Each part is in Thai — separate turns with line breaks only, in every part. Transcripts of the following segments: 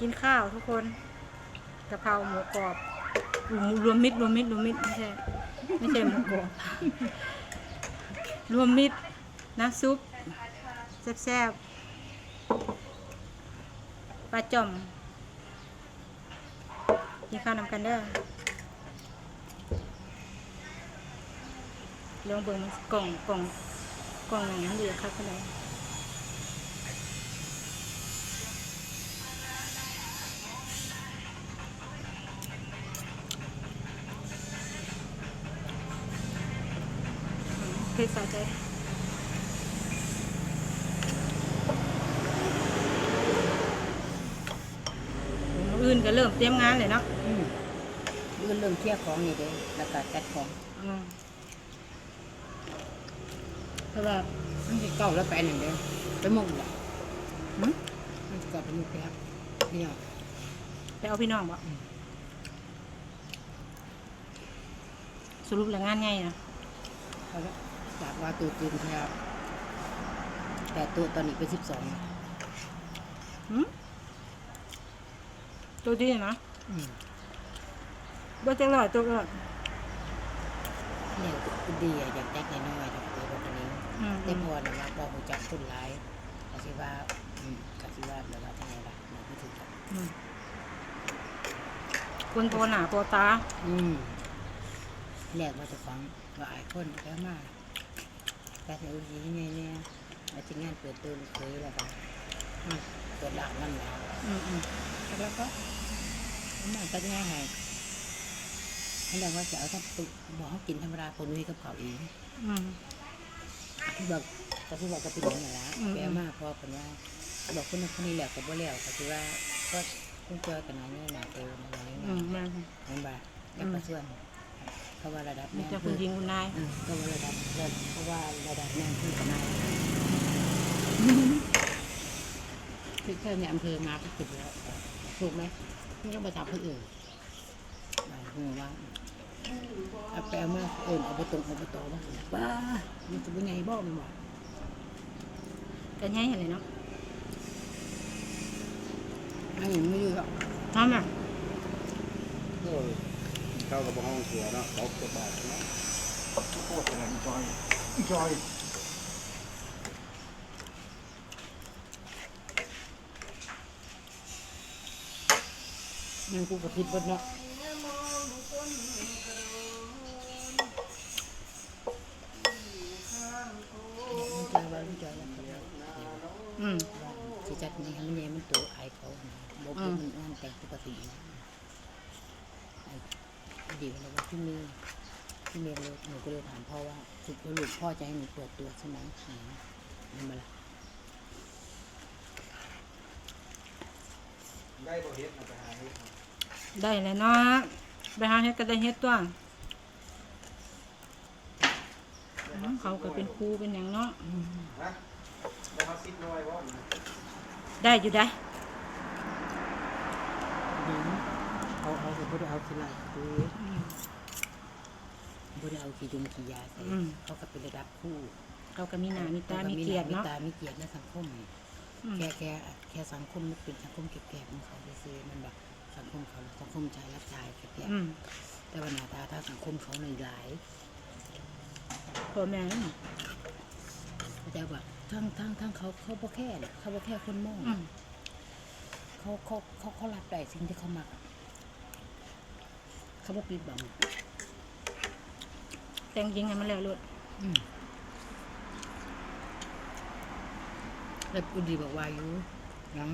กินข้าวทุกคนกะเพราหมูกรอบรวมมิตรรวมมิตรรวมมิตรไม่ใช่ไม่ใช่หมูกรอบรวมมิตรน้ำซุปแซ่บๆปลาจ่อมกินข้าวนำกันเด้อลองเบิ่งกล่องกล่องกล่องไหนมันดีครับคนไห เพชรสาใจมื้ออื่นก็เริ่มเตรียมงานเลยเนาะ
อืมเรื่องเริ่มเคลียร์ของนี่เด้แล้วก็จัดของ
อืม
เพราะว่ามันสิเก่าแล้วไปหนึ่งเด้ไปหมกละหึมันสิเก่าไปหมกแล้วนี่เนาะ
ไปเอาพี่น้องบ่สรุปแล้วงานไงนะ
เขาละ จากว่าตัวตื่นครับแต่ตัวตอนนี้เป็นสิบสอง
หืมตัวดีนะ
อืม
บ่จังหลอดตัวก่อน
เนี่ยคุณดีอะอยากแจ็คน้อยๆอยากตัวแบบนี้
อืม
แต่พอนะว่าบอกหูจักคนร้ายกสิว่าอืมกสิว่าแบบว่าทำไงล่ะมันไม่ถึงกับ
อืมคนตัวหนาตัวตา
อืมแรกว่าจะฟังว่าไอ้คนแก้มาก แต่เดี๋ยวนี้เนี่ยเนี่ยมาจิ้งงานเปิดตัวลูกเคยแล้วกันอืมเปิดหลังนั่นแหละ
อืมอืม
แล้วก็มาตัดง่ายให้ให้เราว่าจะเอาถ้าปุบอกเขากินธรรมดาคนนี้กับเขาเอง
อืม
ที่บอกก็ที่บอกก็เป็นอย่างนั้นละ
อืม
แปลมากพอคนว่าบอกคนนั้นคนนี้แหละกับว่าแล้วก็คือว่าก็ต้องเจอกันนะเนี่ยหนาเอวนะอะไร
อื
เงี้ย
มแม่น
นั่นบ่าแล้วก็ส่วน เขาว่าระดับ
มี
แม่
แต่คุณหญิงคุณนาย
อืมก็ว่าระดับเพราะว่าระดับแม่คือกันนายคือแค่ในอำเภอมาก็ติดแล้วถูกไหมไม่ต้องไปถามคนอื่นอ่าคือว่าเอาไปเอามาเอื่นเอาไปตรงเอาไปต่อมาบ้ามันจะเป็นไงบ้างมันบอก
กันให้เห็นเลยเนาะ
อันนี้ไม่รู้หรอก
น้ำอะ
โอ้ย เข้ากับห้องเสือเนาะเขากระบาดเนาะโคตรอะไรจอยจอย
ยังกูก็คิดว่าเนาะ
อืม
ที่จัดนี่มันเนี่ยมันตัวไอเขาบอกว่ามันงานแต่งปกตินะไอ้เดี๋ยวเราว่าที่มีที่มีเลยหนูก็เลยถามพ่อว่าสุดลูกพ่อจะให้หนูเปิดตัวใช่ไหมหนูมันมาละ
ได้บ่เฮ็ดมาไปหาเฮ็ดมา
ได้เลยเนาะไปหาเฮ็ดก็ได้เฮ็ดตัวอืมเขาก็เป็นครูเป็นอย่างเนาะ
ฮะแล้วเขาซิดน้อยว่า
ได้อยู่ได้
เอาเอาเอาบ่ได้เอาสิละคือ
อืม
บ่ได้เอาขี้ยุงขี้ยาใส่
อืม
เขาก็เป็นระดับคู่
เขาก็มีหน้ามีตา มีเกียรติ
มี
เนาะ
ตามีเกียรติในสังคมนี่
อืม
แค่แค่แค่สังคมมันเป็นสังคมแคบๆของเขาซื่อๆมันแบบสังคมเขาสังคมชายรักชายแคบ
อืม
ๆแต่ว่าหน้าตาถ้าสังคมเขาหนึ่งหลาย
พ่อแม่นั่นน่ะ
แต่ว่าทั้งทั้งทั้งเขาเขาบ่แค่เนี่ยเขาบ่แค่คนมอง
อืม
เขาเขาเขาเขารับได้สิ่งที่เขามัก เขาบ่ปิดบัง
แต่งจริงให้มันแล้วเลย
อืมแล้วอุดีบอกว่าอยู่หลัง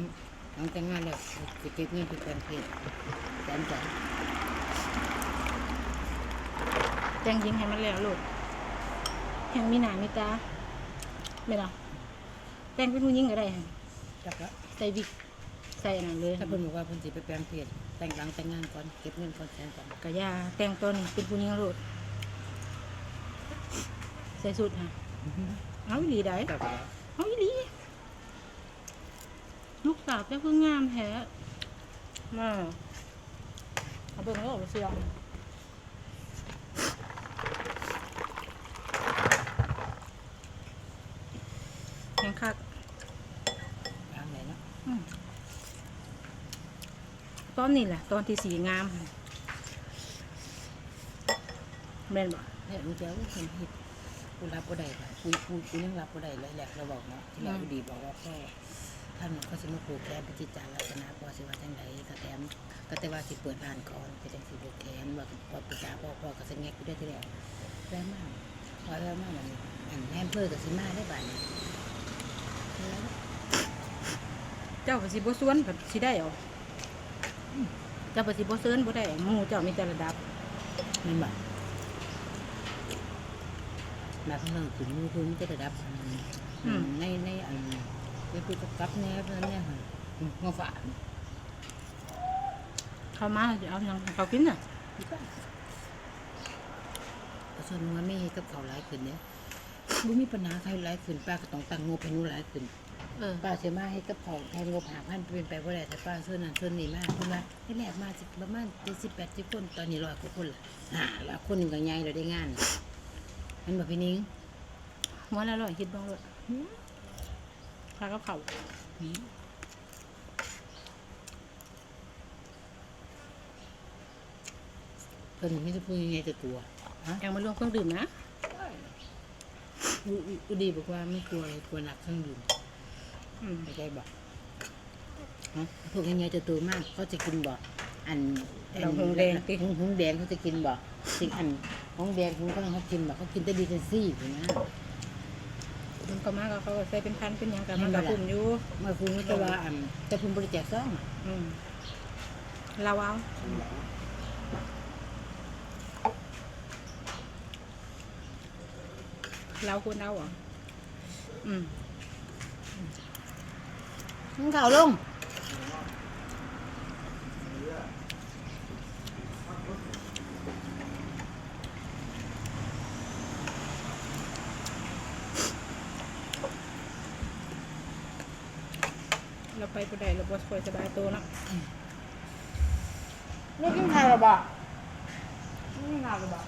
หลังแต่งงานแล้วจะเก็บเงินไปแปลงเพศแสนสอง
แต่งจริงให้มันแล้วเลยแห่งมีหน้ามีตาไม่ล่ะแต่งเป็นผู้หญิงก็ได้หั่น
จักละ
ใส่วิกใส่อันนั้นเลย
ถ้าเพิ่นบอกว่าเพิ่นสิไปแปลงเพศ แต่งหลังแต่งงานก่อนเก็บเงินก่อนแสนสอน
กะยาแต่งตัวนี่เป็นผู้หญิงโลดใส่สุดค่ะเอาอีหลีได้
จักละ
เอาอีหลีลูกสาวแกเพิ่งงามแท้มาเอาเบิ่งแล้วเอาเสียงคัก
ทางไหนเนาะ
อืม อนนี้แหละตอนที่สีงามแม่นบ่
เนี่ยมึงจะว่าคนผิดกูรับก็ได้ป่ะกูกูกูยังรับก็ได้เลยแหละเราบอกเนาะที่แรกกูดีบอกว่าพ่อท่านเขาสิมาปลูกแกนปฏิจจารัตนาพ่อสิว่าจังไดก็แถมก็แต่ว่าสิเปิดร้านก่อนจะจังสิปลูกแกนว่าพ่อปรึกษาพ่อพ่อก็สิแงกกูได้ทีแรกแรงมากพอแรงมากแบบนี้อันแฮมเพื่อกับสิมาได้บ่ายนี้
เจ้าก็สิบ่สวนก็สิได้เอา เจ้าก็สิบ่เซินบ่ได้หมู่เจ้ามีแต่ระดับ
ไม่บ่มาข้างนอกถึงมือคือมันจะระดับอันอืมในในอันในพูดกับกับแน่เพื่อนแน่ค่ะงอฝาด
เขามาสิเอาหยังให้เขากินน่ะ
แต่ส่วนมึงว่าไม่ให้กับเขาหลายขึ้นเนี่ยบุมีปัญหาใครหลายขึ้นป้าก็ต้องตั้งงบให้หนูหลายขึ้น
เออ
ป้าเสียมาให้กับเขาแทนงบหาพันเป็นไปว่าไรแต่ป้าส่วนนั้นส่วนนี้มากเพราะว่าที่แรกมาสิประมาณเจ็ดสิบแปดสิบคนตอนนี้ร้อยกว่าคนละหาละคนหนึ่งก็ใหญ่เราได้งานมันบอกพี่นิ้ง
หัวละร้อยคิดบ้างเลยพากับเขาว
เพิ่นไม่ได้พูดยังไงแต่ตัวฮะ
ยังมารวมเครื่องดื่มนะ
อุอุอุดีบอกว่าไม่กลัวกลัวหนักเครื่องดื่ม
อืม
ไม่ใช่บอกฮะพวกยังไงจะตัวมากเขาจะกินบ่อันอันหงหงแดงเขาจะกินบ่สิ่งอันหงแดงเขาก็เขากินบ่เขากินแต่ดีเทนซี่ถูกไหม
มันก็มาก็เขาก็ใส่เป็นพันเป็นหยังกันมันก็คุมอยู่
มาคุณก็ว่าอันจะคุณบริจาคซ่อง
อืมเราเอาเราควรเอาเหรออืม
มึงข่าวลง
เราไปผู้ใดเราบ่ค่อยสบายตัวเนาะ
ไม่กินข้าวหรอบ่ไม่กินข้าวหรอบ่